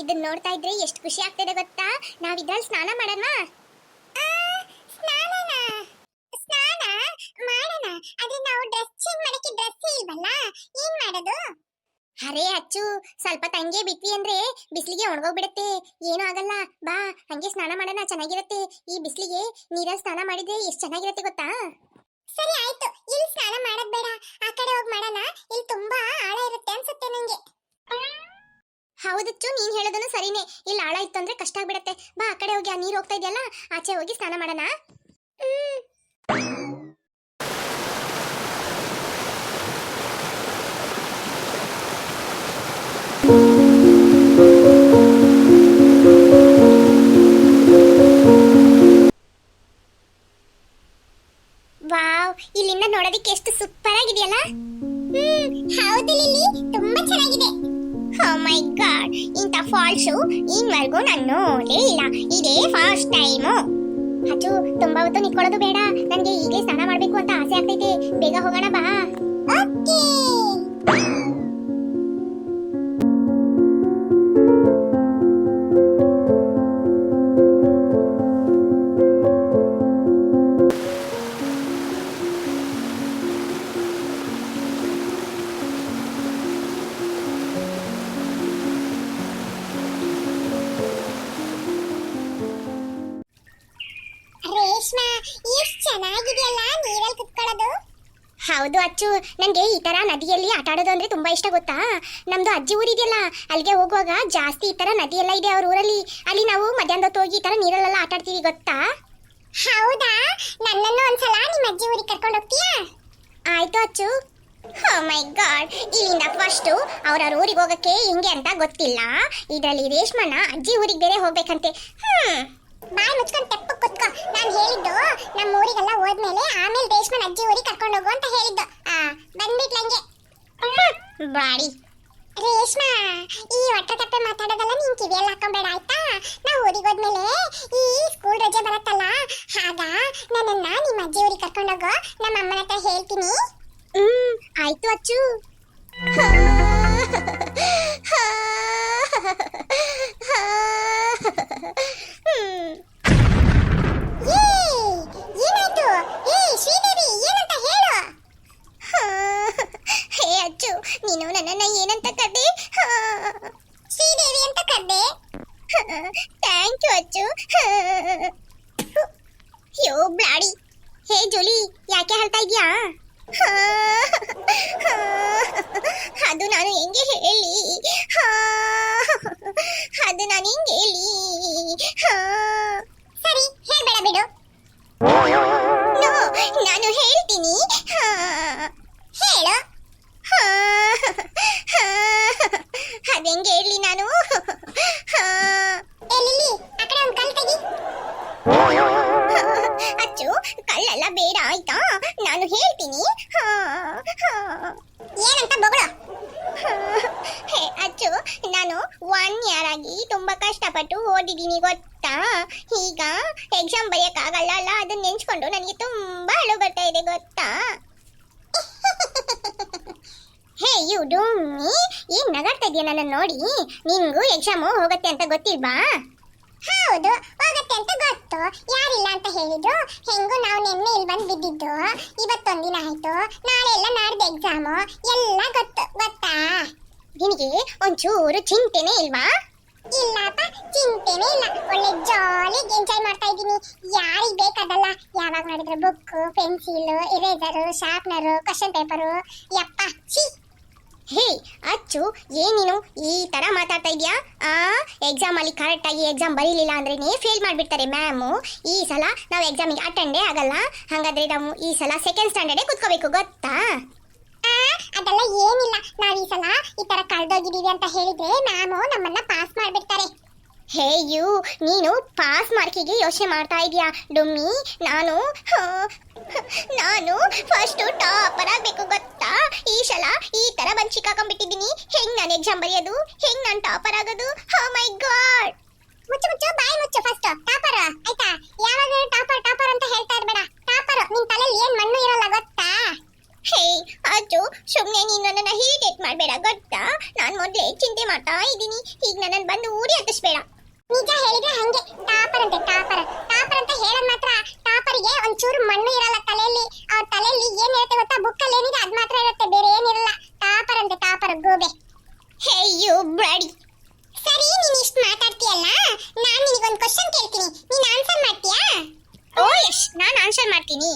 ಇದನ್ನ ನೋಡ್ತಾ ಇದ್ರೆ ಎಷ್ಟು ಖುಷಿ ಆಗ್ತಿದೆ ಗೊತ್ತಾ? ನಾವ್ ಇದ್ರಲ್ಲಿ ಸ್ನಾನ ಮಾಡೋಣ ಸ್ನಾನ ಮಾಡೋಣ. ಆದ್ರೆ ನಾವು ಡ್ರೆಸ್ ಚೇಂಜ್ ಮಾಡಕ್ಕೆ ಡ್ರೆಸ್ ಇಲ್ವಲ್ಲ? ಏನ್ ಮಾಡೋದು? ಅರೆ ಅಚ್ಚು, ಸ್ವಲ್ಪ ತಂಗೆ ಬಿಟ್ವಿ ಅಂದ್ರೆ ಬಿಸಿಲಿಗೆ ಒಣಗೋಗ್ಬಿಡತ್ತೆ. ಏನೂ ಆಗಲ್ಲ. ಬಾ, ಹಂಗೆ ಸ್ನಾನ ಮಾಡೋಣ, ಚೆನ್ನಾಗಿರತ್ತೆ. ಈ ಬಿಸಿಲಿಗೆ ನೀರಲ್ಲಿ ಸ್ನಾನ ಮಾಡಿದ್ರೆ ಎಷ್ಟು ಚೆನ್ನಾಗಿರತ್ತೆ ಗೊತ್ತಾ? ಸರಿ, ಆಯ್ತು. ಇಲ್ಲಿ ಸ್ನಾನ ಮಾಡೋದ್ ಬೇಡ. ಆ ಕಡೆ ಹೋಗಿ ಮಾಡೋಣ. ಇಲ್ಲಿ ತುಂಬಾ ಆಳ ಇರುತ್ತೆ ಅನ್ಸುತ್ತೆ ನಂಗೆ. ಹೌದಚ್ಚು ನೀನ್ ಹೇಳೋದನ್ನು ಸರಿನೇ. ಇಲ್ಲಿ ಆಳ ಇತ್ತು ಅಂದ್ರೆ ಕಷ್ಟ ಆಗ್ಬಿಡತ್ತೆ. ಬಾ, ಆ ಕಡೆ ಹೋಗಿ, ಆ ನೀರು ಹೋಗ್ತಾ ಇದೆಯಲ್ಲ, ಆಚೆ ಹೋಗಿ ಸ್ನಾನ ಮಾಡೋಣ. ವಾವ್, ಇಲ್ಲಿಂದ ನೋಡೋದಕ್ಕೆ ಎಷ್ಟು ಸೂಪರ್ ಆಗಿದೆಯಲ್ಲ ಹ್ಮ್, ಹೌದು ಲಿಲ್ಲಿ, ತುಂಬಾ ಚೆನ್ನಾಗಿದೆ. ಮೈ ಗಾಡ್ ಇಂಥ ಫಾಲ್ಸು ಇನ್ವರೆಗೂ ನಾನು ನೋಡೇ ಇಲ್ಲ ಇದೇ ಫಸ್ಟ್ ಟೈಮು ಅಚ್ಚು ತುಂಬಾ ಹೊತ್ತು ನಿಂತ್ಕೊಳ್ಳೋದು ಬೇಡ ನನಗೆ ಈಗಲೇ ಸ್ನಾನ ಮಾಡ್ಬೇಕು ಅಂತ ಆಸೆ ಆಗ್ತೈತೆ ಬೇಗ ಹೋಗೋಣ ಬಾ ಹೌದು ಅಚ್ಚು. ನನಗೆ ಈ ಥರ ನದಿಯಲ್ಲಿ ಆಟ ಆಡೋದು ಅಂದರೆ ತುಂಬ ಇಷ್ಟ ಗೊತ್ತಾ? ನಮ್ಮದು ಅಜ್ಜಿ ಊರಿದೆಯಲ್ಲ ಅಲ್ಲಿಗೆ ಹೋಗುವಾಗ ಜಾಸ್ತಿ ಈ ಥರ ನದಿಯೆಲ್ಲ ಇದೆ ಅವ್ರ ಊರಲ್ಲಿ. ಅಲ್ಲಿ ನಾವು ಮಧ್ಯಾಹ್ನದ ಹೊತ್ತು ಹೋಗಿ ಈ ಥರ ನೀರಲ್ಲೆಲ್ಲ ಆಟ ಆಡ್ತೀವಿ ಗೊತ್ತಾ? ಹೌದಾ? ನನ್ನನ್ನು ಒಂದ್ಸಲ ನಿಮ್ಮ ಅಜ್ಜಿ ಊರಿಗೆ ಕರ್ಕೊಂಡು ಹೋಗ್ತೀಯಾ? ಆಯ್ತು ಅಚ್ಚು. ಓ ಮೈ ಗಾಡ್. ಇಲ್ಲಿಂದ ಫಸ್ಟು ಅವ್ರವ್ರ ಊರಿಗೆ ಹೋಗೋಕ್ಕೆ ಹಿಂಗೆ ಅಂತ ಗೊತ್ತಿಲ್ಲ. ಇದರಲ್ಲಿ ರೇಷ್ಮಣ್ಣ ಅಜ್ಜಿ ಊರಿಗೆ ಬೇರೆ ಹೋಗ್ಬೇಕಂತೆ. ಹ್ಮ್. ಬಾಯ್ ಮುಚ್ಕೊಂಡು ತೆಪ್ಪ ಕುತ್ಕೋ. ನಾನು ಹೇಳಿದ್ದು ನಮ್ಮ ಊರಿಗೆಲ್ಲ ಹೋದ್ಮೇಲೆ ಆಮೇಲೆ ರೇಷ್ಮನ್ ಅಜ್ಜಿ ಊರಿಗೆ ಕರ್ಕೊಂಡು ಹೋಗು ಅಂತ ಹೇಳಿದ್ದು. ಆ ಬಂದ್ಬಿಟ್ಲಂಗೆ ಬಾಡಿ. ರೇಷ್ಮಾ, ಈ ಹೊಟ್ಟೆ ತಪ್ಪೆ ಮಾತಾಡೋದಲ್ಲ ನೀನ್ ಕಿವಿಯಲ್ಲಿ ಹಾಕೊಂಬೇಡ, ಆಯ್ತಾ? ನಾವು ಊರಿಗೆ ಹೋದ್ಮೇಲೆ ಈ ಸ್ಕೂಲ್ ರಜೆ ಬರತ್ತಲ್ಲ, ಆಗ ನನ್ನನ್ನ ನಿಮ್ಮ ಅಜ್ಜಿ ಊರಿಗೆ ಕರ್ಕೊಂಡು ಹೋಗೋ. ನಮ್ಮ ಅಮ್ಮನ ಹತ್ರ ಹೇಳ್ತೀನಿ. ಹ್ಮ್, ಆಯ್ತು ಅಚ್ಚು ಏನಾಯ್ತು ಏ ಶ್ರೀದೇವಿ ಏನಂತ ಹೇಳು ಹೇ ಅಚ್ಚು ನೀನು ನನ್ನನ್ನ ಏನಂತ ಕದ್ದೆ ಶ್ರೀದೇವಿ ಅಂತ ಕದ್ದೆ ಥ್ಯಾಂಕ್ ಯು ಅಚ್ಚು ಯೋ ಬ್ಲಾಡಿ ಹೇ ಜೋಲಿ ಯಾಕೆ ಹೇಳ್ತಾ ಇದ್ಯಾ ಅದು ನಾನು ಹೆಂಗೆ ಹೇಳಿ? ಅದು ನಾನು ಹೆಂಗೆ ಹೇಳಿ ಸರಿ, ಹೇಳ್ಬೇಡ ಬಿಡು. ನಾನು ಹೇಳ್ತೀನಿ. ಹೇಳು. ಅದೆಂಗೆ ಹೇಳಿ ನಾನು? ತುಂಬಾ ಕಷ್ಟಪಟ್ಟು ಓದಿದ್ದೀನಿ ಗೊತ್ತಾ? ಈಗ ಎಕ್ಸಾಮ್ ಬರೆಯಕ್ಕಾಗಲ್ಲ ಅಲ್ಲ? ಅದನ್ನ ನೆನ್ಸ್ಕೊಂಡು ನನಗೆ ತುಂಬಾ ಅಳು ಬರ್ತಾ ಇದೆ ಗೊತ್ತಾ? ಹೇ, ಯು ಡೂಮಿ ಏನ್ ನಗಾಡ್ತಾ ಇದೀಯ ನನ್ನ ನೋಡಿ? ನಿಂಗೂ ಎಕ್ಸಾಮು ಹೋಗತ್ತೆ ಅಂತ ಗೊತ್ತಿಲ್ವಾ? ಹೌದು, ಹೋಗತ್ತೆ ಅಂತ ಗೊತ್ತು. ಯಾರಿಲ್ಲ ಅಂತ ಹೇಳಿದ್ರು. ಹೆಂಗೂ ನಾವು ನಿನ್ನೆ ಇಲ್ಲಿ ಬಂದು ಬಿದ್ದಿದ್ದು. ಇವತ್ತೊಂದಿನ ಆಯ್ತು. ನಾಳೆ ಎಲ್ಲ ನಾಡ್ದು ಎಕ್ಸಾಮು ಎಲ್ಲ ಗೊತ್ತು, ಗೊತ್ತಾ? ನಿನಗೆ ಒಂಚೂರು ಚಿಂತೆನೇ ಇಲ್ವಾ? ಇಲ್ಲಪ್ಪ ಚಿಂತೆನೇ ಇಲ್ಲ. ಒಳ್ಳೆ ಜಾಲಿ ಎಂಜಾಯ್ ಮಾಡ್ತಾ ಇದ್ದೀನಿ. ಯಾರಿಗೆ ಬೇಕಾದಲ್ಲ, ಯಾವಾಗ ನೋಡಿದ್ರು book pencil eraser sharpener question paper ಯಪ್ಪ, ಛೀ! ಹೇ, ಅಚ್ಚು ಏನೇನು ಈ ತರ ಮಾತಾಡ್ತಾ ಇದೀಯಾ ಆ ಎಕ್ಸಾಮ್ ಅಲ್ಲಿ ಕರೆಕ್ಟ್ ಆಗಿ ಎಕ್ಸಾಮ್ ಬರೀಲಿಲ್ಲ ಅಂದ್ರೆ ಫೇಲ್ ಮಾಡ್ಬಿಡ್ತಾರೆ ಮ್ಯಾಮು ಈ ಸಲ ನಾವು ಎಕ್ಸಾಮಿಗೆ ಅಟೆಂಡೇ ಆಗಲ್ಲ. ಹಾಗಾದ್ರೆ ನಾವು ಈ ಸಲ ಸೆಕೆಂಡ್ ಸ್ಟ್ಯಾಂಡರ್ಡೇ ಕುತ್ಕೋಬೇಕು, ಗೊತ್ತಾ? ನಾವ್ ಈ ಸಲ ಈ ತರ ಕಳ್ದೋಗಿದೀವಿ ಅಂತ ಹೇಳಿದ್ರೆ ಮ್ಯಾಮು ನಮ್ಮನ್ನ ಪಾಸ್ ಮಾಡ್ಬಿಡ್ತಾರೆ. ಹೇ ಯು, ನೀನು ಪಾಸ್ ಮಾರ್ಕಿಗೆ ಯೋಚನೆ ಮಾಡ್ತಾ ಇದೀಯಾ, ಡುಮ್ಮಿ? ನಾನು ನಾನು ಫಸ್ಟ್ ಟಾಪರ್ ಆಗ್ಬೇಕು ಗೊತ್ತಾ? ಈ ಸಲ ಈ ತರ ಬಂದು ಚಿಕ್ಕಾಕೊಂಡ್ಬಿಟ್ಟಿದೀನಿ ಹೆಂಗ್ ನಾನು ಎಕ್ಸಾಮ್ ಬರೆಯೋದು? ಹೆಂಗ್ ನಾನು ಟಾಪರ್ ಆಗೋದು? ಹೋ ಮೈ ಗಾಡ್! ಮುಚ್ಚು ಮುಚ್ಚು, ಬಾಯಿ ಮುಚ್ಚು ಫಸ್ಟ್ ಟಾಪರ್ ಆಯ್ತಾ? ಯಾವಾಗ ಟಾಪರ್ ಟಾಪರ್ ಅಂತ ಹೇಳ್ತಾ ಇರ್ಬೇಡ. ಟಾಪರ್ ನಿನ್ ತಲೆಯಲ್ಲಿ ಏನ್ ಮಣ್ಣು ಹೇ ಅದು ಸುಮ್ಮನೆ ನೀನು ನನ್ನನ್ನು ಹಿರಿಟೇಟ್ ಮಾಡಬೇಡ ಗೊತ್ತಾ? ನಾನು ಮೊದಲೇ ಚಿಂತೆ ಮಾಡ್ತಾ ಇದ್ದೀನಿ. ಈಗ ನನ್ನನ್ನು ಬಂದು ಊರಿ ಹತ್ತಿಸ್ಬೇಡ. ನಿಜ ಹೇಳಿದ್ರೆ ಹಂಗೆ. ಟಾಪರ್ ಅಂತೆ ಟಾಪರ್. ಟಾಪರ್ ಅಂತ ಹೇಳೋದು ಮಾತ್ರ ಟಾಪರ್ಗೆ ಒಂಚೂರು ಮಣ್ಣು ಇರಲ್ಲ ತಲೆಯಲ್ಲಿ. ಅವ್ರ ತಲೆಯಲ್ಲಿ ಏನು ಇರುತ್ತೆ ಗೊತ್ತಾ? ಬುಕ್ಕಲ್ಲಿ ಏನಿದೆ ಅದು ಮಾತ್ರ ಇರುತ್ತೆ ಬೇರೆ ಏನಿರಲ್ಲ ಟಾಪರ್ ಅಂತ ಟಾಪರ್ ಗೋಬೆ. ಹೇ ಯು ಬ್ರಡಿ ಸರಿ ನೀನು ಇಷ್ಟು ಮಾತಾಡ್ತೀಯಲ್ಲ? ನಾನು ನಿನಗೊಂದು ಕ್ವಶನ್ ಕೇಳ್ತೀನಿ. ನೀನು ಆನ್ಸರ್ ಮಾಡ್ತೀಯಾ? ಓ ಎಸ್ ನಾನು ಆನ್ಸರ್ ಮಾಡ್ತೀನಿ.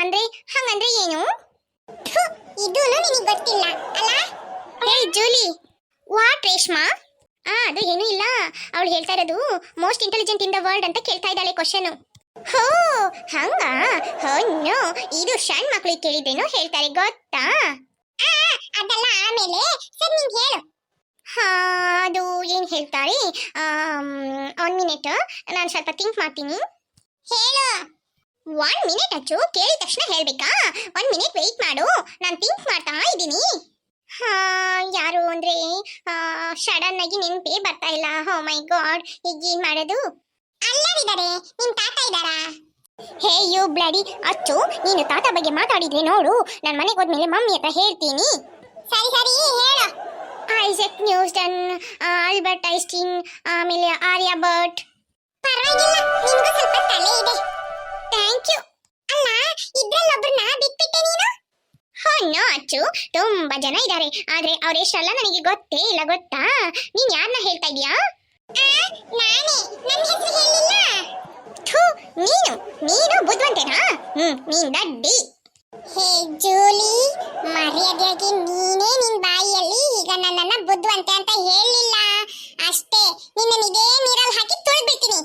ಅಂದ್ರೆ ಹಂಗಂದ್ರೆ ಏನು? ಇದೂನು ನಿನಗೆ ಗೊತ್ತಿಲ್ಲ, ಅಲ್ಲ? ಹೇ, ಜೂಲಿ, ವಾಟ್ ರೇಷ್ಮಾ? ಆ, ಅದು ಏನೂ ಇಲ್ಲ. ಅವಳು ಹೇಳ್ತಾ ಇರೋದು most intelligent in the world ಅಂತ ಕೇಳ್ತಾ ಇದ್ದಾಳೆ ಕ್ವಶನ್ ಹೋ, ಹಂಗ? ಹೋ ಇದು ಸಣ್ಣ ಮಕ್ಕಳಿಗೆ ಕೇಳಿದ್ದೇನೋ ಹೇಳ್ತಾರೆ, ಗೊತ್ತಾ? ಅದಲ್ಲ, ಆಮೇಲೆ ಸರ್ ನಿಂಗೆ ಹೇಳು. ಅದು ಏನು ಹೇಳ್ತಾರೆ? ಒನ್ ಮಿನಿಟ್ ನಾನು ಸ್ವಲ್ಪ ಥಿಂಕ್ ಮಾಡ್ತೀನಿ. ಹೇಳು. ಒನ್ ಮಿನಿಟ್ ಅಚ್ಚು. ಕೇಳಿದ ತಕ್ಷಣ ಹೇಳ್ಬೇಕಾ? ಒನ್ ಮಿನಿಟ್ ವೆಯ್ಟ್ ಮಾಡು. ನಾನು ಥಿಂಕ್ ಮಾಡ್ತಾ ಇದ್ದೀನಿ. ಯಾರು ಅಂದ್ರೆ ಸಡನ್ ಆಗಿ ನೆನಪೇ ಬರ್ತಾ ಇಲ್ಲ. ಹೋ ಮೈ ಗಾಡ್ ಈಗ ಏನು ಮಾಡೋದು? ಅಲ್ಲವಿದ್ದಾರೆ ನಿಮ್ಮ ತಾತ ಇದ್ದಾರಾ? ಹೇ ಯು ಬ್ಲಡಿ ಅಚ್ಚು, ನೀನು ತಾತ ಬಗ್ಗೆ ಮಾತಾಡಿದ್ರೆ ನೋಡು. ನನ್ನ ಮನೆಗೆ ಹೋದ್ಮೇಲೆ ಮಮ್ಮಿ ಹತ್ರ ಹೇಳ್ತೀನಿ. ಸರಿ ಸರಿ, ಹೇಳು. ಐಸೆಕ್ ನ್ಯೂಸ್ಟನ್ ಆಲ್ಬರ್ಟ್ ಐಸ್ಟಿನ್ ಆಮೇಲೆ ಆರ್ಯಾ ಬರ್ಟ್ ಪರವಾಗಿಲ್ಲ ನಿಮಗೂ ಸ್ವಲ್ಪ ತಲೆ ಇದೆ. ತುಂಬಾ ಜನ ಇದ್ದಾರೆ ಆದ್ರೆ ಅವ್ರ ಹೆಸರೆಲ್ಲ ನನಗೆ ಗೊತ್ತೇ ಇಲ್ಲ ಗೊತ್ತಾ? ನೀನ್ ಯಾರನ್ನ ಹೇಳ್ತಾ ಇದೀಯಾ ನಾನೇ. ನೀನು ಬುದ್ಧಿವಂತೇನಾ? ಹ್ಮ್ ನೀನ್ ದಡ್ಡಿ ಹೇ ಜೂಲಿ. ಮರ್ಯಾದೆಯಾಗಿ ನೀನೇ ನಿನ್ ಬಾಯಿಯಲ್ಲಿ ಈಗ ನನ್ನನ್ನ ಬುದ್ಧವಂತೆ ಅಂತ ಹೇಳಿಲ್ಲ. ಅಷ್ಟೇ ನಿನ್ನ ಇದೇ ನೀರಲ್ಲಿ ಹಾಕಿ ತುಳಿದ್ಬಿಡ್ತೀನಿ.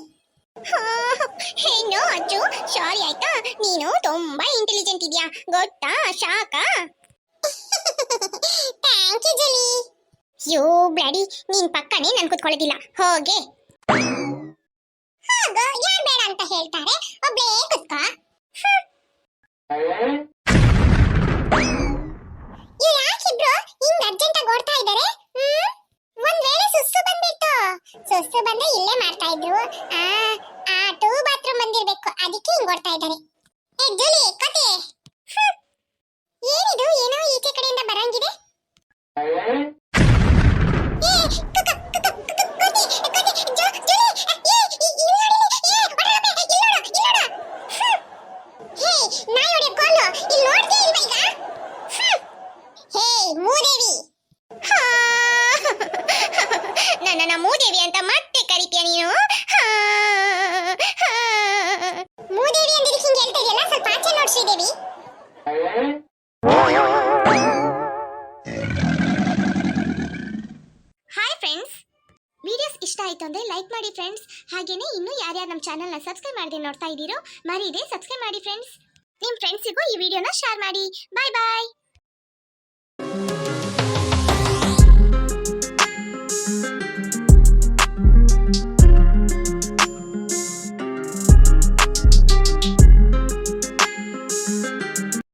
ಹೇನೋ ಅಜ್ಜು. ಸಾರಿ ಆಯ್ತಾ? ನೀನು ತುಂಬಾ ಇಂಟೆಲಿಜೆಂಟ್ ಇದೆಯಾ? ಗೊತ್ತಾ? ಶಾಕ ಥ್ಯಾಂಕ್ ಯು ಜಲಿ ಯೋ ಬ್ಲಡಿ ನೀನ್ ಪಕ್ಕನೇ ನನ್ ಕುತ್ಕೊಳ್ಳೋದಿಲ್ಲ. ಹೋಗೆ. ಹೋಗು ಯಾರ್ ಬೇಡ ಅಂತ ಹೇಳ್ತಾರೆ? ಒಬ್ಳೇ ಕುತ್ಕೋ. ಯಾಕಿಬ್ರು ಹಿಂಗ್ ಅರ್ಜೆಂಟ್ ಆಗಿ ಓಡ್ತಾ ಇದ್ದಾರೆ ಹ್ಮ್? ಒಂದ್ ವೇಳೆ ಸುಸ್ಸು ಬಂದ್ಬಿಟ್ಟು ಸುಸ್ಸು ಬಂದ್ರೆ ಇಲ್ಲೇ ಮಾಡ್ತಾ ಇದ್ರು. ಆ ಆ ಟೂ ಬಾತ್ರೂಮ್ ಬಂದಿರ್ಬೇಕು ಅದಕ್ಕೆ ಹಿಂಗ್ ಓಡ್ತಾ ಇದ್ದಾರೆ ಏ, ಜೂಲಿ ಕತೆ ಏನಿದು? ಏನೋ ಈಚೆ ಕಡೆಯಿಂದ ಬರಂಗಿದೆ. ಲೈಕ್ ಮಾಡಿ ಫ್ರೆಂಡ್ಸ್ ಹಾಗೇನೇ ಇನ್ನೂ ಯಾರ್ಯಾರು ನಮ್ಮ ಚಾನಲ್ನ ಸಬ್ಸ್ಕ್ರೈಬ್ ಮಾಡದೆ ನೋಡ್ತಾ ಇದ್ದೀರೋ ಮರೀದೆ ಸಬ್ಸ್ಕ್ರೈಬ್ ಮಾಡಿ ಫ್ರೆಂಡ್ಸ್ ನಿಮ್ಮ ಫ್ರೆಂಡ್ಸಿಗೂ ಈ ವಿಡಿಯೋನ ಶೇರ್ ಮಾಡಿ. ಬಾಯ್ ಬಾಯ್